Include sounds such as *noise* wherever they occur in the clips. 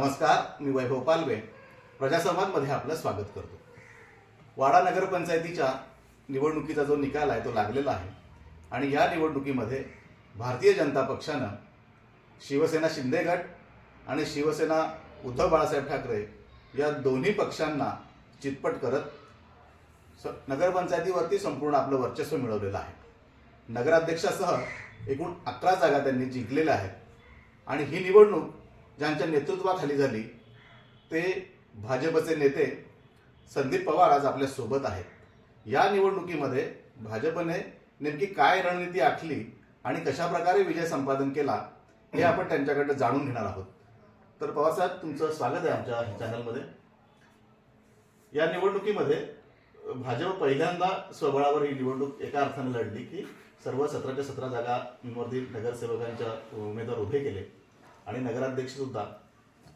नमस्कार मी वैभव पालवे. प्रजासंवादमध्ये आपलं स्वागत करतो. वाडा नगरपंचायतीच्या निवडणुकीचा जो निकाल आहे तो लागलेला आहे. आणि या निवडणुकीमध्ये भारतीय जनता पक्षानं शिवसेना शिंदे गट आणि शिवसेना उद्धव बाळासाहेब ठाकरे या दोन्ही पक्षांना चितपट करत स नगरपंचायतीवरती संपूर्ण आपलं वर्चस्व मिळवलेलं आहे. नगराध्यक्षासह एकूण अकरा जागा त्यांनी जिंकलेल्या आहेत. आणि ही निवडणूक ज्यांच्या नेतृत्वाखाली झाली ते भाजपचे नेते संदीप पवार आज आपल्यासोबत आहेत. या निवडणुकीमध्ये भाजपने नेमकी काय रणनीती आखली आणि कशा प्रकारे विजय संपादन केला हे आपण त्यांच्याकडे जाणून घेणार आहोत. तर पवारसाहेब तुमचं स्वागत आहे आमच्या चॅनलमध्ये. या निवडणुकीमध्ये भाजप पहिल्यांदा स्वबळावर ही निवडणूक एका अर्थाने लढली की सर्व सतराच्या सतरा जागांवरती नगरसेवकांच्या उमेदवार उभे केले. आणि नगराध्यक्ष सुद्धा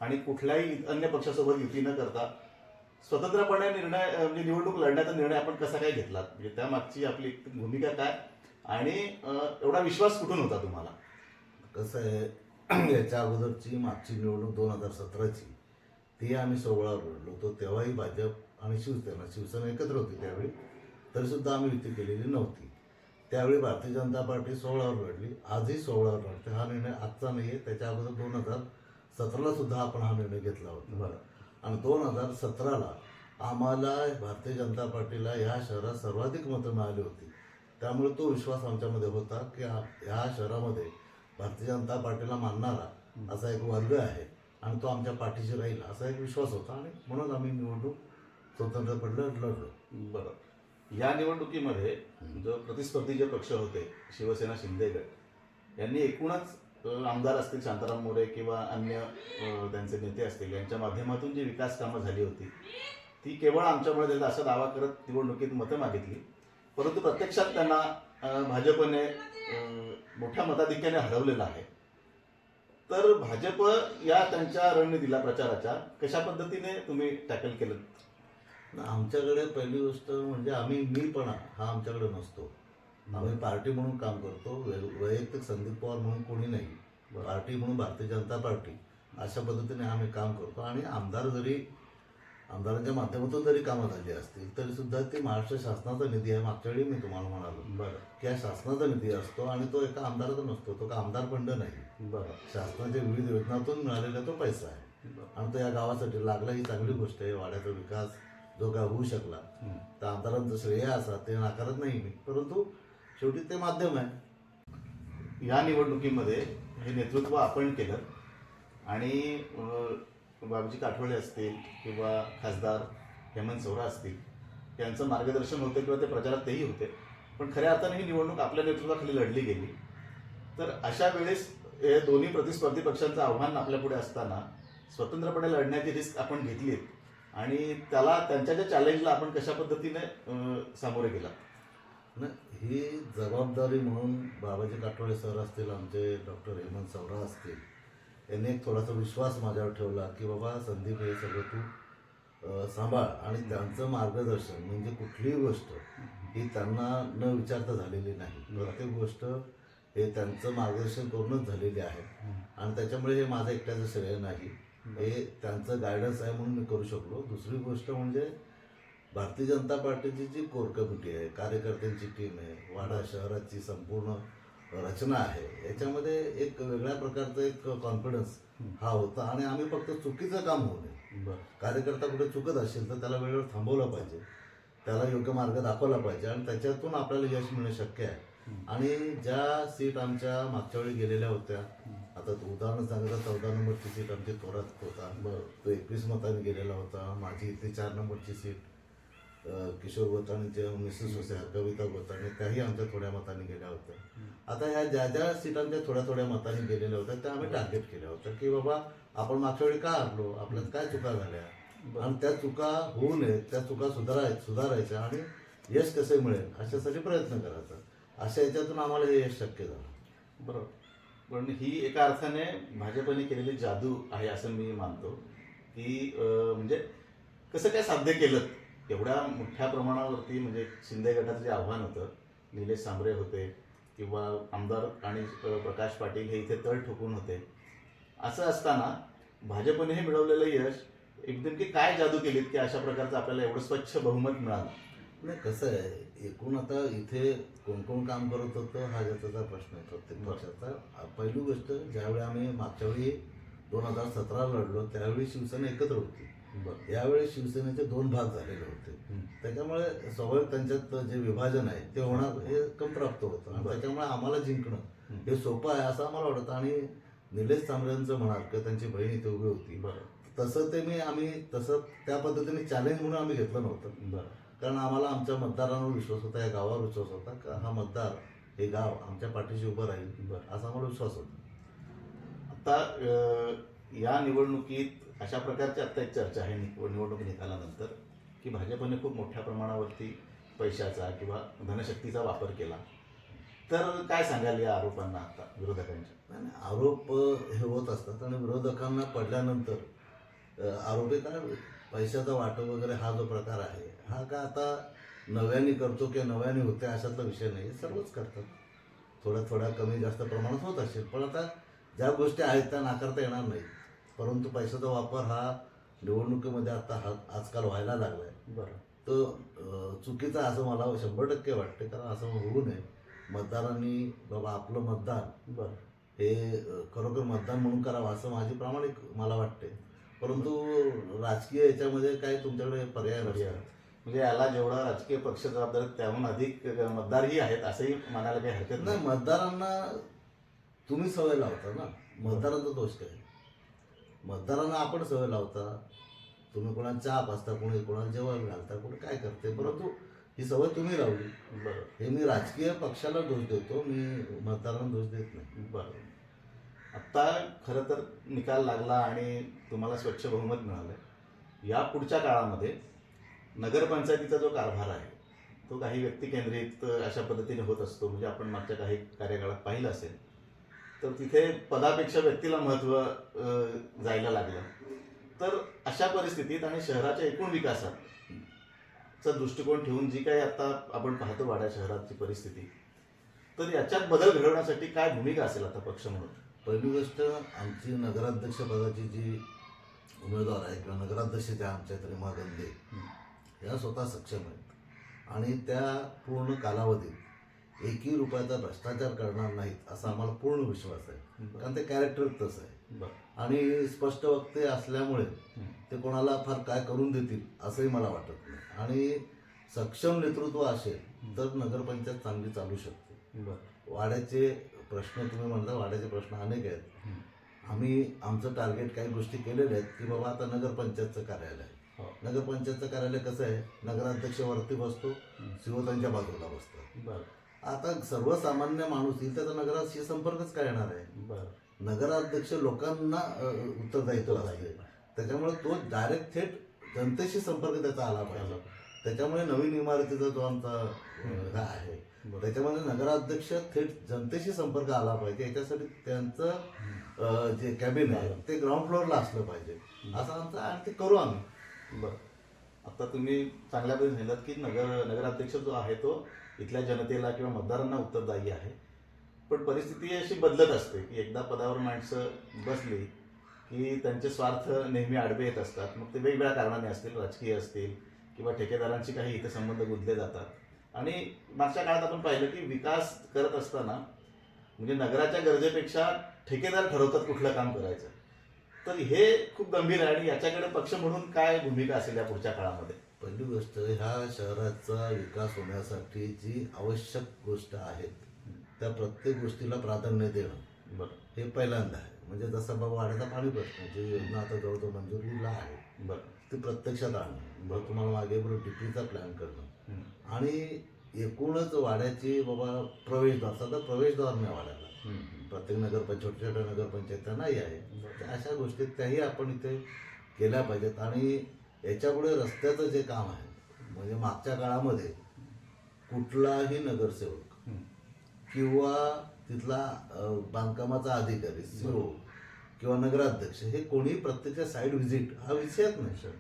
आणि कुठल्याही अन्य पक्षासोबत युती न करता स्वतंत्रपणे निर्णय म्हणजे निवडणूक लढण्याचा निर्णय आपण कसा काय घेतला म्हणजे त्यामागची आपली भूमिका काय? आणि एवढा विश्वास कुठून होता तुम्हाला? कसं आहे *clears throat* याच्या अगोदरची मागची निवडणूक दोन हजार सतराची ती आम्ही सोहळावर लढलो होतो. तेव्हाही भाजप आणि शिवसेना शिवसेना एकत्र होती त्यावेळी. तरीसुद्धा आम्ही युती केलेली नव्हती. त्यावेळी भारतीय जनता पार्टी सोहळावर लढली. आजही सोहळावर लढते. हा निर्णय आजचा नाही आहे त्याच्या अगोदर दोन हजार सतराला सुद्धा आपण हा निर्णय घेतला होता. बरं. आणि दोन हजार सतराला आम्हाला भारतीय जनता पार्टीला या शहरात सर्वाधिक मतं मिळाली होती. त्यामुळे तो विश्वास आमच्यामध्ये होता की आ- या शहरामध्ये भारतीय जनता पार्टीला मानणारा असा एक वर्ग आहे आणि तो आमच्या पाठीशी राहील असा एक विश्वास होता आणि म्हणून आम्ही निवडणूक स्वतंत्रपणे लढलो. बरं. या निवडणुकीमध्ये जो प्रतिस्पर्धी जे पक्ष होते शिवसेना शिंदे गट यांनी एकूणच आमदार असतील शांताराम मोरे किंवा अन्य त्यांचे नेते असतील यांच्या माध्यमातून जी विकास कामं झाली होती ती केवळ आमच्यामुळे झाली असा दावा करत निवडणुकीत मतं मागितली. परंतु प्रत्यक्षात त्यांना भाजपने मोठ्या मताधिक्याने हरवलेलं आहे. तर भाजप या त्यांच्या रणनीतीला प्रचाराच्या कशा पद्धतीने तुम्ही टॅकल केलं? आमच्याकडे पहिली गोष्ट म्हणजे आम्ही मीपणा हा आमच्याकडे नसतो. आम्ही पार्टी म्हणून काम करतो वैयक्तिक संदीप पवार म्हणून कोणी नाही. पार्टी म्हणून भारतीय जनता पार्टी. अशा पद्धतीने आम्ही काम करतो. आणि आमदार जरी आमदारांच्या माध्यमातून जरी कामं झाली असतील तरी सुद्धा ते महाराष्ट्र शासनाचा निधी आहे. मागच्या वेळी मी तुम्हाला म्हणालो. बरं. की हा शासनाचा निधी असतो आणि तो एका आमदाराचा नसतो. तो का आमदार फंड नाही. बरं. शासनाच्या विविध योजनातून मिळालेला तो पैसा आहे. आणि तो या गावासाठी लागला. ही चांगली गोष्ट आहे. वाड्याचा विकास काय होऊ शकला. तर आमदारांचं श्रेय असा ते नाकारत नाही मी. परंतु शेवटी ते माध्यम आहे. या निवडणुकीमध्ये हे नेतृत्व आपण केलं. आणि बाबूजी काठवळे असतील किंवा खासदार हेमंत सोरा असतील यांचं मार्गदर्शन होतं किंवा ते प्रचारात तेही होते. पण खऱ्या अर्थाने ही निवडणूक आपल्या नेतृत्वाखाली लढली गेली. तर अशा वेळेस हे दोन्ही प्रतिस्पर्धी पक्षांचं आव्हान आपल्यापुढे असताना स्वतंत्रपणे लढण्याची रिस्क आपण घेतलीत. आणि त्याला त्यांच्या ज्या चॅलेंजला आपण कशा पद्धतीने सामोरे गेला? न ही जबाबदारी म्हणून बाबाजी काटोळे सर असतील आमचे डॉक्टर हेमंत सवरा असतील यांनी एक थोडासा विश्वास माझ्यावर ठेवला की बाबा संदीप हे सगळं तू सांभाळ. आणि त्यांचं मार्गदर्शन म्हणजे कुठलीही गोष्ट ही त्यांना न विचारता झालेली नाही. प्रत्येक गोष्ट हे त्यांचं मार्गदर्शन करूनच झालेली आहे. आणि त्याच्यामुळे हे माझं एकट्याचं श्रेय नाही. हे त्यांचं गायडन्स आहे म्हणून मी करू शकलो. दुसरी गोष्ट म्हणजे भारतीय जनता पार्टीची जी कोर कमिटी आहे कार्यकर्त्यांची टीम आहे वाडा शहराची संपूर्ण रचना आहे याच्यामध्ये एक वेगळ्या प्रकारचा एक कॉन्फिडन्स हा होता. आणि आम्ही फक्त चुकीचं काम होऊ नये. कार्यकर्ता कुठे चुकत असेल तर त्याला वेळेवर थांबवलं पाहिजे. त्याला योग्य मार्ग दाखवला पाहिजे आणि त्याच्यातून आपल्याला यश मिळणं शक्य आहे. आणि ज्या सीट आमच्या मागच्या वेळी गेलेल्या होत्या आता तो उदाहरण सांगितलं चौदा नंबरची सीट आमची थोरात होता. बरं. तो एकवीस मतांनी गेलेला होता. माझी इथली चार नंबरची सीट किशोर गोताणीच्या मिसेस होत्या कविता गोताणी त्याही आमच्या थोड्या मतांनी गेल्या होत्या. आता ह्या ज्या ज्या सीटांच्या थोड्या थोड्या मतांनी गेलेल्या होत्या त्या आम्ही टार्गेट केल्या होत्या. की बाबा आपण मागच्या वेळी का हरलो? आपल्यात काय चुका झाल्या? आणि त्या चुका होऊ नयेत त्या चुका सुधाराय सुधारायच्या आणि यश कसे मिळेल? अशासाठी प्रयत्न करायचा. अशा याच्यातून आम्हाला हे यश शक्य झालं. बरोबर पण ही एका अर्थाने भाजपने केलेली जादू आहे असं मी मानतो. की म्हणजे कसं काय साध्य केलं एवढ्या मोठ्या प्रमाणावरती म्हणजे शिंदे गटाचं जे आव्हान होतं निलेश सांबरे होते किंवा आमदार आणि प्रकाश पाटील हे इथे तळ ठोकून होते. असं असताना भाजपने हे मिळवलेलं यश एकदम की काय जादू केलीत की अशा प्रकारचं आपल्याला एवढं स्वच्छ बहुमत मिळालं? नाही कसं आहे एकूण आता इथे कोण कोण काम करत होतं हा ज्याचा प्रश्न आहे प्रत्येक. पक्षाचा. पहिली गोष्ट ज्यावेळी आम्ही मागच्या वेळी दोन हजार सतरा लढलो त्यावेळी शिवसेना एकत्र होती. यावेळी शिवसेनेचे दोन भाग झालेले होते. त्याच्यामुळे स्वाभाविक त्यांच्यात जे विभाजन आहे ते होणार हे कंप्राप्त होतं. आणि. त्याच्यामुळे आम्हाला जिंकणं हे. सोपं आहे असं आम्हाला वाटतं. आणि निलेश चांबऱ्यांचं म्हणाल किंवा त्यांची बहीण इथे उभी होती. बरं. तसं ते मी आम्ही तसं त्या पद्धतीने चॅलेंज म्हणून आम्ही घेतलं नव्हतं. बरं. कारण आम्हाला आमच्या मतदारांवर विश्वास होता या गावावर विश्वास होता का हा मतदार हे गाव आमच्या पाठीशी उभं राहील? बरं असा आम्हाला विश्वास होता. आता या निवडणुकीत अशा प्रकारची आत्ता एक चर्चा आहे निव- निवडणूक निकालानंतर की भाजपने खूप मोठ्या प्रमाणावरती पैशाचा किंवा धनशक्तीचा वापर केला. तर काय सांगाल या आरोपांना आता विरोधकांच्या नाही, आरोप हे होत असतात आणि विरोधकांना पडल्यानंतर अ, आरोपी पैशाचा वाटप वगैरे हा जो प्रकार आहे हा का आता नव्याने करतो किंवा नव्याने होते अशातला विषय नाही. सर्वच करतात. थोड्या थोड्या कमी जास्त प्रमाणात होत असेल पण आता ज्या गोष्टी आहेत त्या नाकारता येणार नाहीत. परंतु पैशाचा वापर हा निवडणुकीमध्ये आता हा आजकाल व्हायला लागला आहे बरं. तो चुकीचं असं मला शंभर टक्के वाटते कारण असं होऊ नये. मतदारांनी बाबा आपलं मतदान बरं. हे खरोखर मतदान म्हणून करावं असं माझी प्रामाणिक मला वाटते परंतु राजकीय याच्यामध्ये काही तुमच्याकडे पर्याय पर्याय. नसतात म्हणजे याला जेवढा राजकीय पक्ष जबाबदार त्याहून अधिक मतदारही आहेत असंही म्हणायला काही हरकत नाही नाही. मतदारांना तुम्ही सवय लावता ना. मतदारांचा दोष काय? मतदारांना आपण सवय लावता. तुम्ही कोणाला चहा पाचता कोणी कोणाला जेवण घालता कोणी काय करते? परंतु ही सवय तुम्ही लावली. बरं. हे मी राजकीय पक्षाला दोष देतो मी मतदारांना दोष देत नाही. बरं. आत्ता खरं तर निकाल लागला आणि तुम्हाला स्वच्छ बहुमत मिळालं या पुढच्या काळामध्ये नगरपंचायतीचा जो कारभार आहे तो काही व्यक्ती केंद्रित अशा पद्धतीने होत असतो. म्हणजे आपण मागच्या काही कार्यकाळात पाहिलं असेल तर तिथे पदापेक्षा व्यक्तीला महत्त्व जायला लागलं. तर अशा परिस्थितीत आणि शहराच्या एकूण विकासात चा दृष्टिकोन ठेवून जी काही आता आपण पाहतो वाड्या शहराची परिस्थिती तर याच्यात बदल घडवण्यासाठी काय भूमिका असेल आता पक्ष म्हणून? पहिली गोष्ट आमची नगराध्यक्ष पदाची जी उमेदवार आहे किंवा नगराध्यक्ष त्या आमच्या तरी गंदे या स्वतः सक्षम आहेत. आणि त्या पूर्ण कालावधीत एकही रुपयाचा भ्रष्टाचार करणार नाहीत असा आम्हाला पूर्ण विश्वास आहे. कारण ते कॅरेक्टर तसं आहे. आणि स्पष्ट वक्ते असल्यामुळे. ते कोणाला फार काय करून देतील असंही मला वाटत नाही. आणि सक्षम नेतृत्व असेल तर नगरपंचायत चांगली चालू शकते. वाड्याचे प्रश्न तुम्ही म्हणता वाड्याचे प्रश्न अनेक आहेत. आम्ही आमचं टार्गेट काही गोष्टी केलेल्या आहेत की बाबा आता नगरपंचायतचं कार्यालय. आहे. हो. नगरपंचायतचं कार्यालय कसं आहे? नगराध्यक्ष वरती बसतो सीओ त्यांच्या बाजूला बसतो. बरं. आता सर्वसामान्य माणूस येईल त्याचा नगराशी संपर्कच काय येणार आहे. बरं. नगराध्यक्ष लोकांना उत्तरदायित्व असते त्याच्यामुळे तो डायरेक्ट थेट जनतेशी संपर्क त्याचा आला पाहिजे. त्याच्यामुळे नवीन इमारतीचा जो आमचा हा आहे. त्याच्यामध्ये नगराध्यक्ष थेट जनतेशी संपर्क आला पाहिजे. याच्यासाठी त्यांचं जे कॅबिन आहे ते ग्राउंड फ्लोअरला असलं पाहिजे. असं आमचं आणि ते करू आम्ही. बरं. आता तुम्ही चांगल्या पद्धतीने सांगितलं की नगर नगराध्यक्ष जो आहे तो इथल्या जनतेला किंवा मतदारांना उत्तरदायी आहे. पण परिस्थिती अशी बदलत असते. की एकदा पदावर माणसं बसली की त्यांचे स्वार्थ नेहमी आडवे येत असतात. मग ते वेगवेगळ्या कारणाने असतील राजकीय असतील किंवा ठेकेदारांची काही इथे संबंध गुंतले जातात. आणि मागच्या काळात आपण पाहिलं की विकास करत असताना म्हणजे नगराच्या गरजेपेक्षा ठेकेदार ठरवतात कुठलं काम करायचं. तर हे खूप गंभीर आहे आणि याच्याकडे पक्ष म्हणून काय भूमिका असेल या पुढच्या काळामध्ये? पहिली गोष्ट ह्या शहराचा विकास होण्यासाठी जी आवश्यक गोष्ट आहेत त्या प्रत्येक गोष्टीला प्राधान्य देणं बरं. हे पहिल्यांदा आहे. म्हणजे जसं बाबा वाड्याचा पाणी प्रश्न जी योजना आता जवळजवळ मंजुरीला आहे. बरं. ती प्रत्यक्षात आणणं बरं तुम्हाला मागे बरोबर डिपीचा प्लॅन करणं. आणि एकूणच वाड्याची बाबा प्रवेशद्वार सध्या प्रवेशद्वार नाही वाड्याला. प्रत्येक नगरपंचायत छोट्या छोट्या नगरपंचायत नाही आहे. अशा गोष्टी त्याही आपण इथे केल्या पाहिजेत. आणि याच्यापुढे रस्त्याचं जे काम आहे म्हणजे मागच्या काळामध्ये कुठलाही नगरसेवक. किंवा तिथला बांधकामाचा अधिकारी सीओ किंवा नगराध्यक्ष हे कोणी प्रत्यक्ष साईड व्हिजिट हा विषयच नाही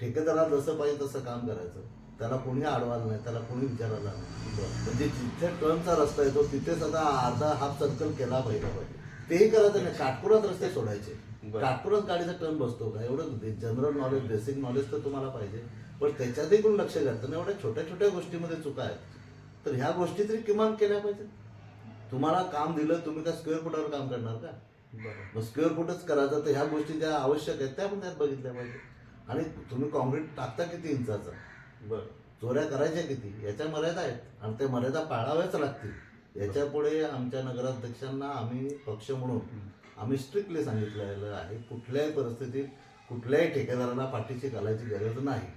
ठेकेदाराला जसं पाहिजे तसं काम करायचं. त्याला कोणी अडवायला नाही त्याला कोणी विचारायला नाही. म्हणजे जिथे टर्नचा रस्ता येतो तिथेच आता अर्धा हाफ सर्कल केला पाहिजे. तेही करायचं नाही. काटपुरात रस्ते सोडायचे. काटूरच गाडीचा टर्न बसतो का? एवढं जनरल नॉलेज बेसिक नॉलेज तर तुम्हाला पाहिजे. पण त्याच्यातही कोण लक्ष घालतं ना एवढ्या छोट्या छोट्या गोष्टीमध्ये चुका आहेत. तर ह्या गोष्टी तरी किमान केल्या पाहिजेत. तुम्हाला काम दिलं तुम्ही का स्क्वेअर फुटावर काम करणार का? मग स्क्वेअर फुटच करायचं तर ह्या गोष्टी ज्या आवश्यक आहेत त्या पण त्यात बघितल्या पाहिजे. आणि तुम्ही कॉन्क्रीट टाकता किती इंचाचं? बरं. चोऱ्या करायच्या किती? याच्या मर्यादा आहेत. आणि त्या मर्यादा पाळाव्याच लागतील. याच्यापुढे आमच्या नगराध्यक्षांना आम्ही पक्ष म्हणून आम्ही स्ट्रिक्टली सांगितलेलं आहे कुठल्याही परिस्थितीत कुठल्याही ठेकेदाराला पाठीशी घालायची गरज नाही.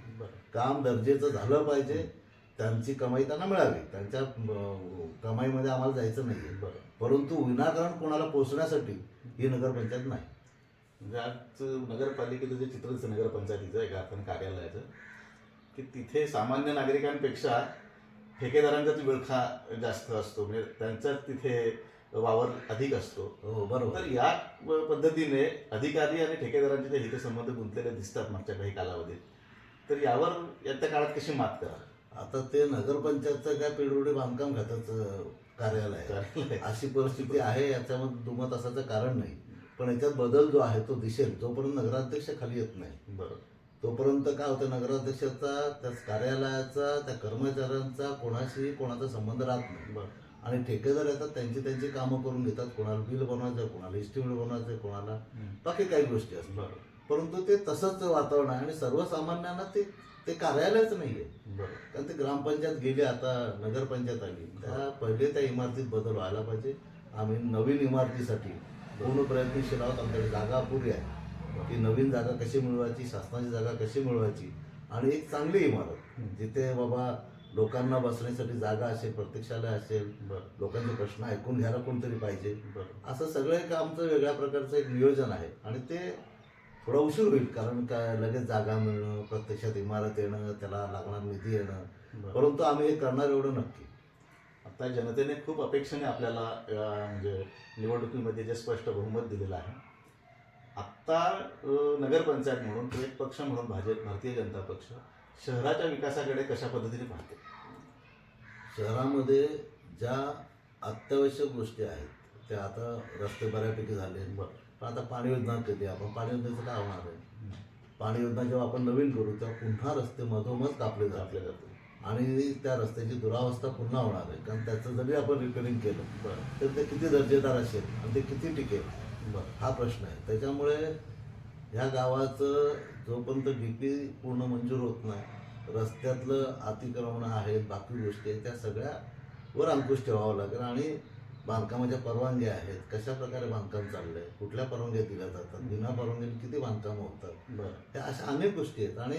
काम दर्जेचं झालं पाहिजे. त्यांची कमाई त्यांना मिळावी. त्यांच्या कमाईमध्ये आम्हाला जायचं नाही बरं. परंतु विनाकारण कोणाला पोचण्यासाठी ही नगरपंचायत नाही. म्हणजे आज नगरपालिकेचं जे चित्र दिसतं नगरपंचायतीचं एका अर्थाने कार्यालयाचं की तिथे सामान्य नागरिकांपेक्षा ठेकेदारांचाच विळखा जास्त असतो. म्हणजे त्यांचाच तिथे वावर अधिक असतो. हो बरोबर. तर या पद्धतीने अधिकारी आणि ठेकेदारांचे जे हितसंबंध गुंतलेले दिसतात मागच्या काही कालावधीत तर यावर येत्या काळात कशी मात करा आता ते नगरपंचायतचं काय पेडरोडे बांधकाम खात्याचं कार्यालय आहे. अशी परिस्थिती आहे याच्यामध्ये दुमत असायचं कारण नाही. पण याच्यात बदल जो आहे तो दिसेल. जोपर्यंत नगराध्यक्ष खाली येत नाही बरं तोपर्यंत काय होतं नगराध्यक्षाचा त्या कार्यालयाचा त्या कर्मचाऱ्यांचा कोणाशी कोणाचा संबंध राहत नाही. आणि ठेकेदार येतात त्यांची त्यांची कामं करून घेतात. कोणाला बिल बनवायचं कोणाला इस्टिमेट बनवायचं कोणाला. बाकी काही गोष्टी असतात. परंतु ते तसंच वातावरण आहे आणि सर्वसामान्यांना ते ते कार्यालयच नाहीये. बरं कारण ते ग्रामपंचायत गेली आता नगरपंचायत आली. त्या पहिले त्या इमारतीत बदल व्हायला पाहिजे. आम्ही नवीन इमारतीसाठी पूर्ण प्रयत्नशील आहोत. आमच्याकडे जागा अपुरी आहे. की नवीन जागा कशी मिळवायची? शासनाची जागा कशी मिळवायची? आणि एक चांगली इमारत जिथे बाबा लोकांना बसण्यासाठी जागा असेल प्रत्यक्षालय असेल लोकांचे प्रश्न ऐकून घ्यायला कोणतरी पाहिजे. असं सगळं एक आमचं वेगळ्या प्रकारचं एक नियोजन आहे. आणि ते थोडा उशीर होईल कारण काय लगेच जागा मिळणं प्रत्यक्षात इमारत येणं त्याला लागणार निधी येणं. परंतु आम्ही हे करणार एवढं नक्की. आता जनतेने खूप अपेक्षेने आपल्याला म्हणजे निवडणुकीमध्ये जे स्पष्ट बहुमत दिलेलं आहे. आत्ता नगरपंचायत म्हणून तो एक पक्ष म्हणून भाजप भारतीय जनता पक्ष शहराच्या विकासाकडे कशा पद्धतीने पाहते? शहरामध्ये ज्या अत्यावश्यक गोष्टी आहेत त्या आता रस्ते बऱ्यापैकी झाले बरं. पण आता पाणी योजना केली आपण पाणी योजनेचं काय होणार आहे? पाणी योजना जेव्हा आपण नवीन करू तेव्हा पुन्हा रस्ते मधोमध कापले जाते आपल्या जाते आणि त्या रस्त्याची दुरावस्था पुन्हा होणार आहे. कारण त्याचं जरी आपण रिपेअरिंग केलं तर ते किती दर्जेदार असेल आणि ते किती टिकेल? बरं हा प्रश्न आहे. त्याच्यामुळे ह्या गावाचं जोपर्यंत डी पी पूर्ण मंजूर होत नाही रस्त्यातलं अतिक्रमणं आहेत बाकी गोष्टी आहेत त्या सगळ्यावर अंकुश ठेवावा लागेल. आणि बांधकामाच्या परवानग्या आहेत. कशा प्रकारे बांधकाम चाललंय? कुठल्या परवानग्या दिल्या जातात? बिना परवानगीने किती बांधकाम होतात? बरं. ह्या अशा अनेक गोष्टी आहेत. आणि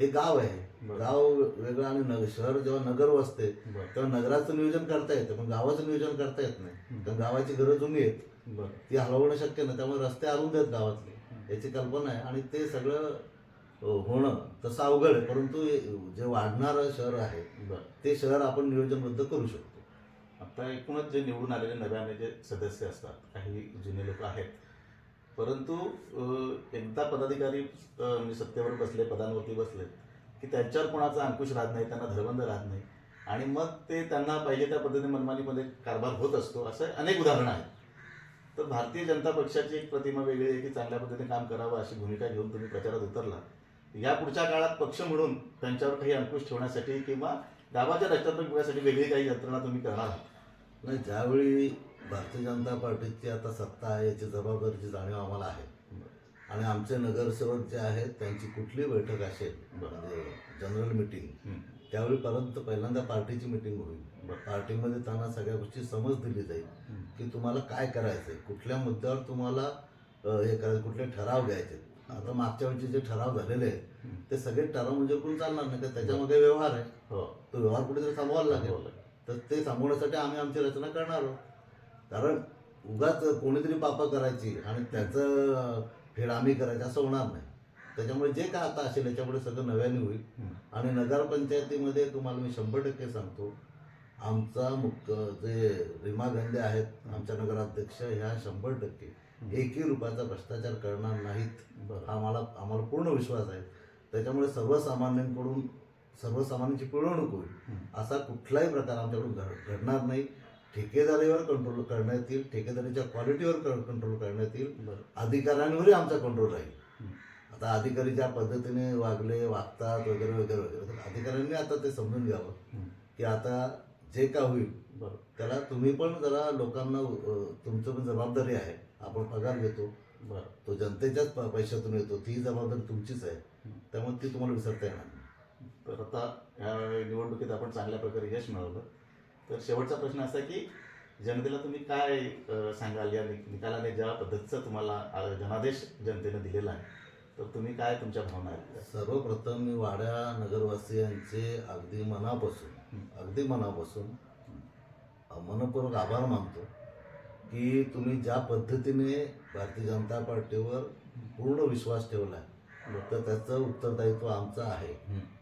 हे गाव आहे. गाव वेगळं आणि शहर जेव्हा नगर वसते बरं. तेव्हा नगराचं नियोजन करता येतं पण गावाचं नियोजन करता येत नाही. कारण गावाची घरं जुनी आहेत. बरं. ती हलवणं शक्य नाही. त्यामुळे रस्ते अरुंद आहेत गावातले. याची कल्पना आहे. आणि ते सगळं होणं तसं अवघड आहे. परंतु जे वाढणारं शहर आहे बरं. ते शहर आपण नियोजनबद्ध करू शकतो. आता एकूणच जे निवडून आलेले नव्याने जे सदस्य असतात काही जुने लोक आहेत. परंतु एकदा पदाधिकारी म्हणजे सत्तेवर बसले पदांवरती बसले की त्यांच्यावर कोणाचा अंकुश राहत नाही त्यांना धरबंद राहत नाही. आणि मग ते त्यांना पाहिजे त्या पद्धतीने मनमानीमध्ये कारभार होत असतो असं अनेक उदाहरणं आहेत. तर भारतीय जनता पक्षाची एक प्रतिमा वेगळी आहे की चांगल्या पद्धतीने काम करावं अशी भूमिका घेऊन तुम्ही प्रचारात उतरला. या पुढच्या काळात पक्ष म्हणून त्यांच्यावर काही अंकुश ठेवण्यासाठी किंवा गावाच्या रचनात्मक विकासासाठी वेगळी काही यंत्रणा तुम्ही करणार आहात. नाही ज्यावेळी भारतीय जनता पार्टीची आता सत्ता आहे याची जबाबदारीची जाणीव आम्हाला आहे. आणि आमचे नगरसेवक जे आहेत त्यांची कुठली बैठक असेल म्हणजे जनरल मिटिंग. त्यावेळी परत पहिल्यांदा पार्टीची मिटिंग होईल. पार्टीमध्ये त्यांना सगळ्या गोष्टी समज दिली जाईल. की तुम्हाला काय करायचंय कुठल्या मुद्द्यावर तुम्हाला हे करायचं कुठले ठराव घ्यायचे. आता मागच्या वेळचे जे ठराव झालेले आहेत. ते सगळे ठराव म्हणजे करून चालणार? नाही तर त्याच्यामध्ये व्यवहार आहे. हो. तो व्यवहार कुठेतरी थांबवायला लागेल. तर ते थांबवण्यासाठी आम्ही आमची रचना करणार आहोत. कारण उगाच कोणीतरी पापं करायची आणि त्याचं फेड आम्ही करायचं असं होणार नाही. त्याच्यामुळे जे काय आता असेल याच्यापुढे सगळं नव्याने होईल. आणि नगरपंचायतीमध्ये तुम्हाला मी शंभर टक्के सांगतो आमचा मुख्य जे रीमा गंधे आहेत आमच्या नगराध्यक्ष ह्या शंभर टक्के एकही रुपयाचा भ्रष्टाचार करणार नाहीत. आम्हाला आम्हाला पूर्ण विश्वास आहे. त्याच्यामुळे सर्वसामान्यांकडून सर्वसामान्यांची पिळवणूक होईल. असा कुठलाही प्रकार आमच्याकडून घड- घडणार नाही. ठेकेदारीवर कंट्रोल करण्यात येईल. ठेकेदारीच्या क्वालिटीवर कंट्रोल करण्यात येईल. अधिकाऱ्यांवरही आमचा कंट्रोल राहील. आता अधिकारी ज्या पद्धतीने वागले वागतात वगैरे वगैरे वगैरे अधिकाऱ्यांनी आता ते समजून घ्यावं. की आता जे का होईल त्याला तुम्ही पण जरा लोकांना तुमचं पण जबाबदारी आहे. आपण पगार घेतो. बरं. तो जनतेच्याच पैशातून येतो. ती जबाबदारी तुमचीच आहे. त्यामुळे ती तुम्हाला विसरता येणार नाही. तर आता ह्या निवडणुकीत आपण चांगल्या प्रकारे यश मिळवलं. तर शेवटचा प्रश्न असा की जनतेला तुम्ही काय सांगाल? या नि- निकालाने ज्या पद्धतीचा तुम्हाला जनादेश जनतेने दिलेला आहे तर तुम्ही काय तुमच्या भावना आहेत? सर्वप्रथम मी वाड्या नगरवासियांचे अगदी मनापासून. अगदी मनापासून मनपूर्वक आभार मानतो की तुम्ही ज्या पद्धतीने भारतीय जनता पार्टीवर पूर्ण विश्वास ठेवला आहे तर त्याचं उत्तरदायित्व आमचं आहे.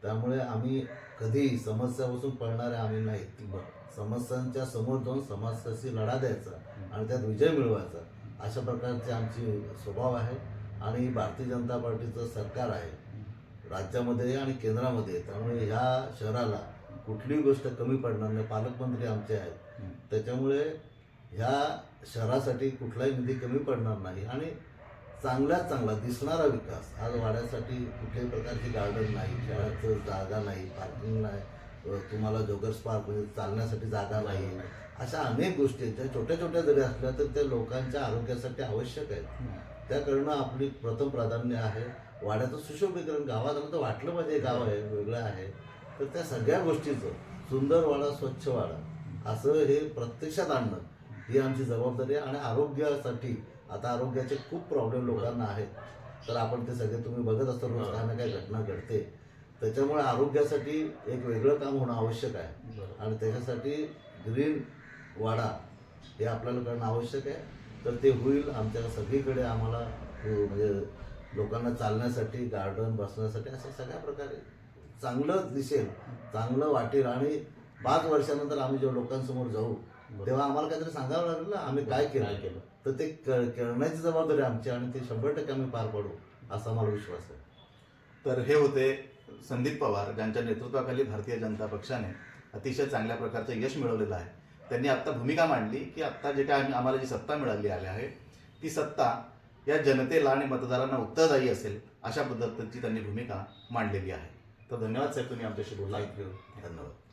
त्यामुळे आम्ही कधीही समस्यापासून पळणारे आम्ही नाहीत बरं. समस्यांच्या समोर जाऊन समस्याशी लढा द्यायचा आणि त्यात विजय मिळवायचा. अशा प्रकारचे आमची स्वभाव आहे आणि भारतीय जनता पार्टीचं सरकार आहे. राज्यामध्ये आणि केंद्रामध्ये. त्यामुळे ह्या शहराला कुठलीही गोष्ट कमी पडणार नाही. पालकमंत्री आमचे आहेत. त्याच्यामुळे ह्या शहरासाठी कुठलाही निधी कमी पडणार नाही. आणि चांगल्यात चांगला दिसणारा विकास. आज वाड्यासाठी कुठल्याही प्रकारची गार्डन नाही खेळाचं जागा नाही पार्किंग नाही तुम्हाला जोगर्स पार्क म्हणजे चालण्यासाठी जागा नाही. अशा अनेक गोष्टी आहेत. ज्या छोट्या छोट्या जरी असल्या तर त्या लोकांच्या आरोग्यासाठी आवश्यक आहेत. त्या करणं आपली प्रथम प्राधान्य आहे. वाड्याचं सुशोभीकरण गावात आलं तर वाटलं पाहिजे गाव आहे वेगळं आहे. तर त्या सगळ्या गोष्टीचं सुंदर वाडा स्वच्छ वाडा असं हे प्रत्यक्षात आणणं ही आमची जबाबदारी आहे. आणि आरोग्यासाठी आता आरोग्याचे खूप प्रॉब्लेम लोकांना आहेत. तर आपण ते सगळे तुम्ही बघत असता रोज काही ना काही घटना घडते. त्याच्यामुळे आरोग्यासाठी एक वेगळं काम होणं आवश्यक आहे. आणि त्याच्यासाठी ग्रीन वाडा हे आपल्याला करणं आवश्यक आहे. तर ते होईल आमच्या सगळीकडे आम्हाला अ, म्हणजे लोकांना चालण्यासाठी गार्डन बसण्यासाठी असं सगळ्या प्रकारे चांगलं दिसेल चांगलं वाटेल. आणि पाच वर्षानंतर आम्ही जेव्हा लोकांसमोर जाऊ तेव्हा आम्हाला काहीतरी सांगावं लागेल ना आम्ही काय काय केलं? केलं? तर ते करण्याची जबाबदारी आमची आणि ते शंभर टक्के आम्ही पार पाडू असा मला विश्वास आहे. तर हे होते संदीप पवार ज्यांच्या नेतृत्वाखाली भारतीय जनता पक्षाने अतिशय चांगल्या प्रकारचं यश मिळवलेलं आहे. त्यांनी आत्ता भूमिका मांडली की आत्ता जे काय आम्ही- आम्हाला जी सत्ता मिळाली आली आहे ती सत्ता या जनतेला आणि मतदारांना उत्तरदायी असेल अशा पद्धतीची त्यांनी भूमिका मांडलेली आहे. तर धन्यवाद साहेब तुम्ही आमच्याशी बोलला धन्यवाद.